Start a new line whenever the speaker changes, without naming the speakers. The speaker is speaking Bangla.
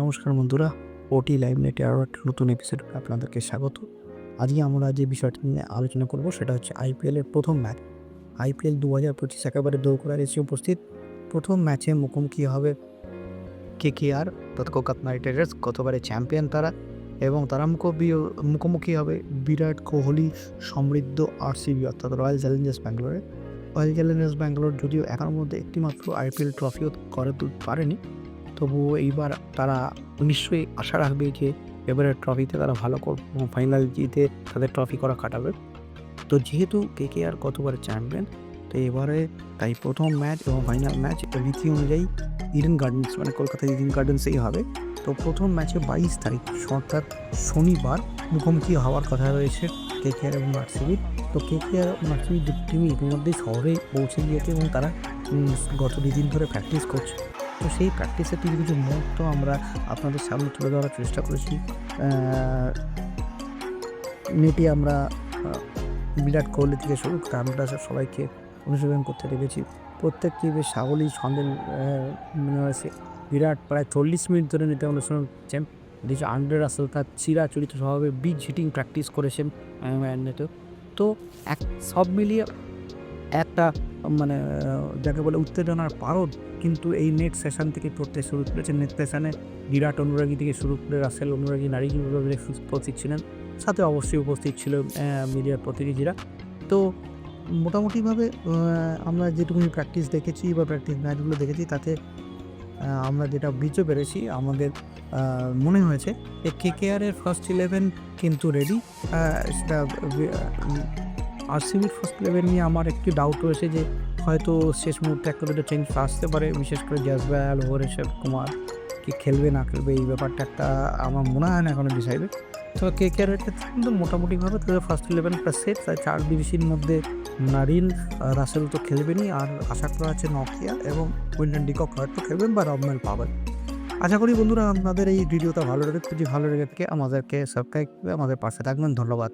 নমস্কার বন্ধুরা, ওটি লাইভ নেটে আরও একটা নতুন এপিসোড আপনাদেরকে স্বাগত। আজকে আমরা যে বিষয়টি নিয়ে আলোচনা করব সেটা হচ্ছে আইপিএলের প্রথম ম্যাচ। আইপিএল দু হাজার পঁচিশ একেবারে দৌড়ার এসে উপস্থিত। প্রথম ম্যাচে মুখোমুখি হবে কে কে আর, তথা কলকাতা নাইট রাইডার্স গতবারে চ্যাম্পিয়ন তারা, এবং তারা মুখোমুখি মুখোমুখি হবে বিরাট কোহলি, সমৃদ্ধ আরসিবি অর্থাৎ রয়্যাল চ্যালেঞ্জার্স ব্যাঙ্গালোরে। রয়্যাল চ্যালেঞ্জার্স ব্যাঙ্গালোর যদিও এখনও মধ্যে একটিমাত্র আইপিএল ট্রফিও করে তুলতে পারেনি তবুও এইবার তারা নিশ্চয়ই আশা রাখবে যে এবারে ট্রফিতে তারা ভালো করবে ফাইনাল জিতে তাদের ট্রফি করা কাটাবে। তো যেহেতু কে কে আর কতবার চ্যাম্পিয়ন তো এবারে তাই প্রথম ম্যাচ এবং ফাইনাল ম্যাচ রীতি অনুযায়ী ইডেন গার্ডেন্স মানে কলকাতার ইডেন গার্ডেন্সেই হবে। তো প্রথম ম্যাচে বাইশ তারিখ, অর্থাৎ শনিবার মুখোমুখি হওয়ার কথা রয়েছে কে কে আর এবং আরসিবির তো কে কে আর এবং আরসিবি দুটি টিমই ইতিমধ্যেই শহরে পৌঁছে গিয়েছে এবং তারা গত দুদিন ধরে প্র্যাকটিস করছে। তো সেই প্র্যাকটিসের কিছু কিছু মুহূর্ত আমরা আপনাদের সামনে তুলে ধরার চেষ্টা করেছি। নেটে আমরা বিরাট কোহলি থেকে শুরু করে আমরা সবাইকে অনুশীলন করতে দেখেছি। প্রত্যেককে বেশ সাবলীল ছন্দে আহ, মনে হয়েছে বিরাট প্রায় চল্লিশ মিনিট ধরে নেটে অনুশীলন করছেন। দিচ্ছে আন্ড্রে রাসেল তার চিরাচরিত স্বভাবে বিগ হিটিং প্র্যাকটিস করেছেন তো এক সব মিলিয়ে একটা মানে যাকে বলে উত্তেজনার পারদ, কিন্তু এই নেট সেশন থেকে পড়তে শুরু করেছে। নেট সেশনে বিরাট অনুরাগী থেকে শুরু করে রাসেল অনুরাগী, নারী অনুরাগী উপস্থিত ছিলেন। সাথে অবশ্যই উপস্থিত ছিল মিডিয়ার প্রতিনিধিরা। তো মোটামুটিভাবে আমরা যেটুকুনি প্র্যাকটিস দেখেছি বা প্র্যাকটিস ম্যাচগুলো দেখেছি, তাতে আমরা যেটা বুঝতে পেরেছি, আমাদের মনে হয়েছে যে কে কে আরের ফার্স্ট ইলেভেন কিন্তু রেডি সেটা আরসিবির ফার্স্ট ইলেভেন নিয়ে আমার একটি ডাউট রয়েছে যে হয়তো শেষ মুহূর্তে একটা দুটো চেঞ্জ আসতে পারে, বিশেষ করে জাজবাল ভুবনেশ্বর কুমার কি খেলবে না খেলবে এই ব্যাপারটা একটা আমার মনে হয় না এখনও ডিসাইডেড তো কে কে আর ক্ষেত্রে কিন্তু মোটামুটিভাবে তাদের ফার্স্ট ইলেভেন সেট তাই চার বিবিসির মধ্যে নারিন, রাসেল তো খেলবেনই আর আশা করা আছে নকিয়া এবং উইন্ডেন ডিকক হয়তো খেলবেন বা রবমেল পাবেন আশা করি বন্ধুরা আপনাদের এই ভিডিওটা ভালো লেগে যদি ভালো লেগে থাকে আমাদেরকে সাবস্ক্রাইব করে আমাদের পাশে থাকবেন। ধন্যবাদ।